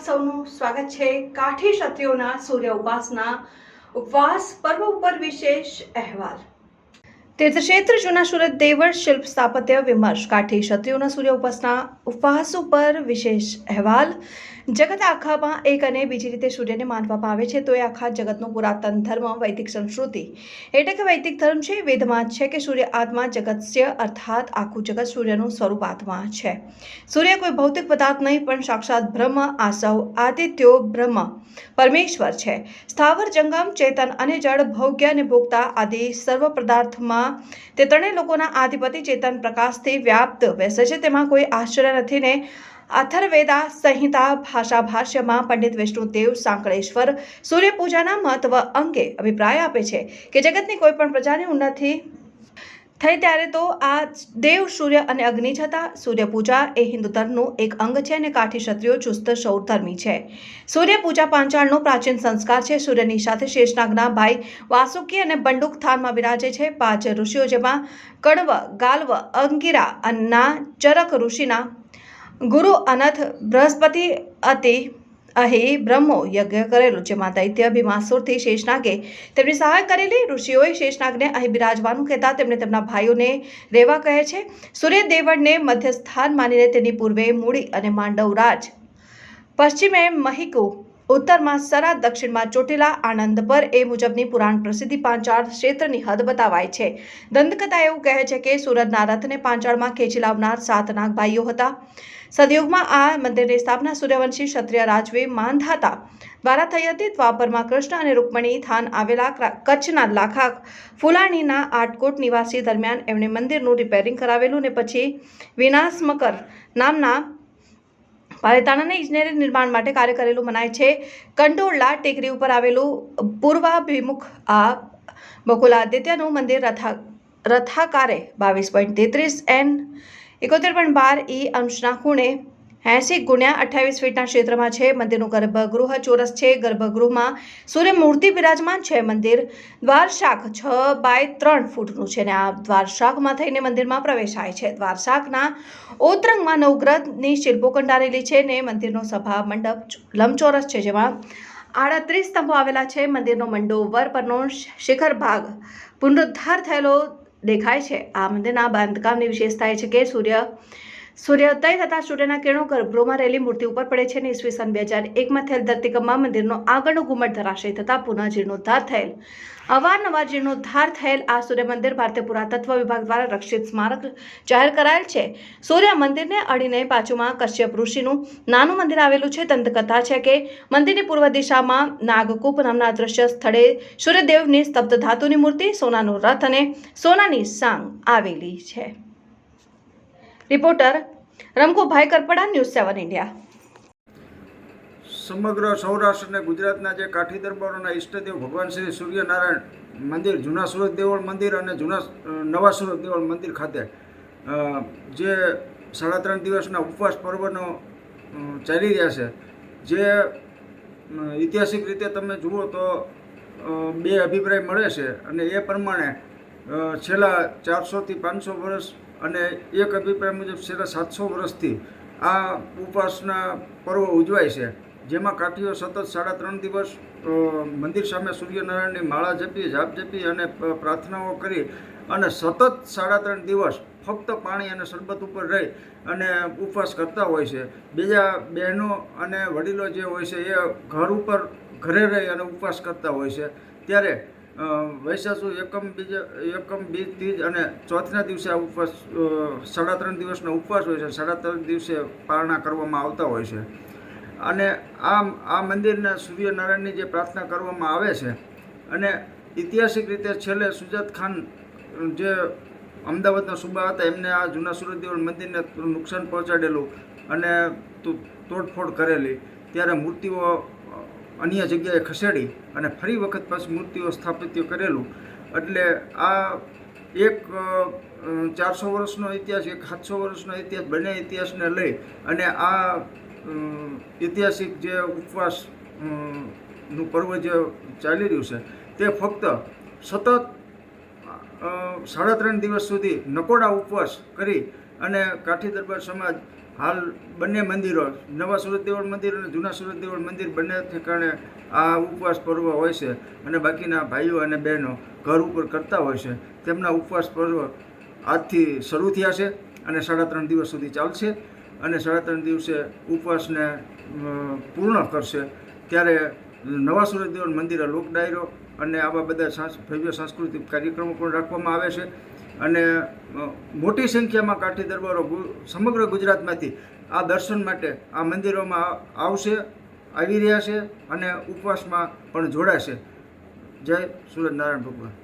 આપ સૌનું સ્વાગત છે. કાઠી ક્ષત્રિયોના સૂર્ય ઉપાસના ઉપવાસ પર્વ ઉપર વિશેષ અહેવાલ. તીર્થક્ષેત્ર, જૂના સુરત દેવળ, શિલ્પ સ્થાપત્ય, વિમર્શ કાઠી ક્ષત્રિયોના સૂર્ય ઉપાસના ઉપવાસ ઉપર વિશેષ અહેવાલ. જગત આખામાં એક અને બીજી રીતે સૂર્યને માનવામાં આવે છે તો એ આખા જગતનો પુરાતન ધર્મ વૈદિક સંસ્કૃતિ. એટલે કે વૈદિક ધર્મ છે, વેદમાં છે કે સૂર્ય આત્મા જગત્ય અર્થાત આખું જગત સૂર્યનું સ્વરૂપ આત્મા છે. સૂર્ય કોઈ ભૌતિક પદાર્થ નહીં, પણ સાક્ષાત બ્રહ્મ, આસવ, આદિત્યો બ્રહ્મ, પરમેશ્વર છે. સ્થાવર, જંગમ, ચેતન અને જળ, ભોગ્ય અને ભોગતા આદિ સર્વ પદાર્થમાં તે ત્રણેય લોકોના આધિપતિ ચેતન પ્રકાશથી વ્યાપ્ત બેસે છે. તેમાં કોઈ આશ્ચર્ય નથી ને અથર્વેદા સંહિતા ભાષા ભાષ્યમાં પંડિત વિષ્ણુદેવ સાંકળેશ્વર સૂર્યપૂજાના મહત્વ અંગે અભિપ્રાય આપે છે કે જગતની કોઈ પણ પ્રજાની ઉન્નતિ થઈ ત્યારે તો આ દેવ સૂર્ય અને અગ્નિ છતાં સૂર્યપૂજા એ હિન્દુ ધર્મનું એક અંગ છે અને કાઠી ક્ષત્રિયો ચુસ્ત સૌધર્મી છે. સૂર્યપૂજા પાંચાળનો પ્રાચીન સંસ્કાર છે. સૂર્યની સાથે શેષનાગના ભાઈ વાસુકી અને બંડુક થાનમાં બિરાજે છે. પાંચ ઋષિઓ જેમાં કણવ ગાલ્વ, અંગીરા અન્ના ચરક ઋષિના ગુરુ અનથ બૃહસ્પતિ અતિ અહીં બ્રહ્મો યજ્ઞ કરેલું જેમાં દૈત્ય ભીમાસુરથી શેષનાગે. તેમની સહાય કરેલી ઋષિઓએ શેષનાગને અહીં બિરાજવાનું કહેતા તેમણે તેમના ભાઈઓને રહેવા કહે છે. સૂર્ય દેવળને મધ્યસ્થાન માનીને તેની પૂર્વે મૂડી અને માંડવરાજ પશ્ચિમે મહિકુ ઉત્તરમાં સરા, દક્ષિણમાં ચોટીલા આનંદ પર એ મુજબની પુરાણ પ્રસિદ્ધિ પાંચાળ ક્ષેત્રની હદ બતાવાય છે. દંતકથા એવું કહે છે કે સુરતના રથને પાંચાળમાં ખેંચી લાવનાર સાત નાગભાઈઓ હતા. સદયુગમાં આ મંદિરની સ્થાપના સૂર્યવંશી ક્ષત્રિય રાજવી માંધાતા દ્વારા થઈ હતી. દ્વાપરમાં કૃષ્ણ અને રૂકમણી થાન આવેલા કચ્છના લાખા ફુલાણીના આટકોટ નિવાસી દરમિયાન એમણે મંદિરનું રિપેરિંગ કરાવેલું ને પછી વિનાશમકર નામના પાલિતાણાના ઇજનેરી નિર્માણ માટે કાર્ય કરેલું મનાય છે. કંડોળલા ટેકરી ઉપર આવેલું પૂર્વાભિમુખ આ બકુલાદિત્યનું મંદિર રથા, રથાકારે બાવીસ પોઈન્ટ તેત્રીસ એન એકોતેર પોઈન્ટ બાર ઈ અંશના ખૂણે એંસી ગુણ્યા અઠ્યાવીસ ફીટના ક્ષેત્રમાં છે. મંદિરનું ગર્ભગૃહ ચોરસ છે. ગર્ભગૃહમાં સૂર્ય મૂર્તિ બિરાજમાન છે. મંદિર દ્વારશાખ છ બાય ત્રણ ફૂટનું છે ને આ દ્વારશાખમાં થઈને મંદિરમાં પ્રવેશાય છે. દ્વારશાખના ઓતરંગમાં નવગ્રહની શિલ્પો કંડારેલી છે ને મંદિરનો સભા મંડપ લંબચોરસ છે જેમાં આડત્રીસ સ્તંભો આવેલા છે. મંદિરનો મંડોવર પરનો શિખર ભાગ પુનરુદ્ધાર થયેલો દેખાય છે. આ મંદિરના બાંધકામની વિશેષતા એ છે કે સૂર્ય સૂર્યોદય થતાં સૂર્યના કિરણો ગર્ભગૃહમાં રહેલી મૂર્તિ ઉપર પડે છે અને ઈસવીસન બે હજાર એકમાં થયેલ ધરતીકંપમાં મંદિરનો આગળનો ઘુમટ ધરાશય થતાં પુનઃ જીર્ણોદ્ધાર થયેલ. અવારનવાર જીર્ણોદ્ધાર થયેલ આ સૂર્ય મંદિર ભારતીય પુરાતત્વ વિભાગ દ્વારા રક્ષિત સ્મારક જાહેર કરાયેલ છે. સૂર્ય મંદિરને અડીને પાછુમાં કશ્યપ ઋષિનું નાનું મંદિર આવેલું છે. દંતકથા છે કે મંદિરની પૂર્વ દિશામાં નાગકૂપ નામના અદ્રશ્ય સ્થળે સૂર્યદેવની સ્તબ્ધ ધાતુની મૂર્તિ, સોનાનો રથ અને સોનાની સાંગ આવેલી છે. Reporter Ramkubhai Karpada, news seven India. સમગ્ર સૌરાષ્ટ્ર અને ગુજરાતના જે કાઠી દરબારોના ઈષ્ટદેવ ભગવાન શ્રી સૂર્યનારાયણ મંદિર, જૂના સુરત દેવળ મંદિર અને જૂના નવા સુરત દેવળ મંદિર ખાતે જે સાડા ત્રણ દિવસના ઉપવાસ પર્વનો ચાલી રહ્યા છે, જે ઐતિહાસિક રીતે તમે જુઓ તો બે અભિપ્રાય મળે છે અને એ પ્રમાણે છેલ્લા ચારસોથી પાંચસો વર્ષ અને એક અભિપ્રાય મુજબ છેલ્લા સાતસો વર્ષથી આ ઉપવાસના પર્વ ઉજવાય છે. જેમાં કાઠીઓ સતત સાડા ત્રણ દિવસ મંદિર સામે સૂર્યનારાયણની માળા જપી, જાપ જપી અને પ્રાર્થનાઓ કરી અને સતત સાડા ત્રણ દિવસ ફક્ત પાણી અને શરબત ઉપર રહી અને ઉપવાસ કરતા હોય છે. બીજા બહેનો અને વડીલો જે હોય છે એ ઘર ઉપર ઘરે રહી અને ઉપવાસ કરતા હોય છે. ત્યારે વૈશાસુ એકમ બીજા, એકમ બીજ ત્રીજ અને ચોથના દિવસે આ ઉપવાસ સાડા ત્રણ દિવસનો ઉપવાસ હોય છે. સાડા ત્રણ દિવસે પારણા કરવામાં આવતા હોય છે. અને આ આ મંદિરના સૂર્યનારાયણની જે પ્રાર્થના કરવામાં આવે છે અને ઐતિહાસિક રીતે છેલ્લે સુજાત ખાન જે અમદાવાદના સુબા હતા, એમને આ જૂના સુરત મંદિરને નુકસાન પહોંચાડેલું અને તોડફોડ કરેલી. ત્યારે મૂર્તિઓ અન્ય જગ્યાએ ખસેડી અને ફરી વખત પાછું મૂર્તિઓ સ્થાપિત્ય કરેલું. એટલે આ એક ચારસો વર્ષનો ઇતિહાસ, એક સાતસો વર્ષનો ઇતિહાસ, બંને ઇતિહાસને લઈ અને આ ઐતિહાસિક જે ઉપવાસનું પર્વ જે ચાલી રહ્યું છે, તે ફક્ત સતત સાડા ત્રણ દિવસ સુધી નકોડા ઉપવાસ કરી અને કાઠી દરબાર સમાજ હાલ બંને મંદિરો, નવા સુરત દેવળ મંદિર અને જૂના સુરત દેવળ મંદિર બંને ઠેકાણે આ ઉપવાસ પર્વ હોય છે અને બાકીના ભાઈઓ અને બહેનો ઘર ઉપર કરતા હોય છે. તેમના ઉપવાસ પર્વ આજથી શરૂ થયા છે અને સાડા ત્રણ દિવસ સુધી ચાલશે અને સાડા ત્રણ દિવસે ઉપવાસને પૂર્ણ કરશે. ત્યારે નવા સુરત દેવળ મંદિરે લોક ડાયરો અને આવા બધા ભવ્ય સાંસ્કૃતિક કાર્યક્રમો પણ રાખવામાં આવે છે. અને મોટી સંખ્યામાં કાઠી દરબારો સમગ્ર ગુજરાતમાંથી આ દર્શન માટે આ મંદિરોમાં આવશે, આવી રહ્યા છે અને ઉપવાસમાં પણ જોડાશે. જય સુરત નારાયણ ભગવાન.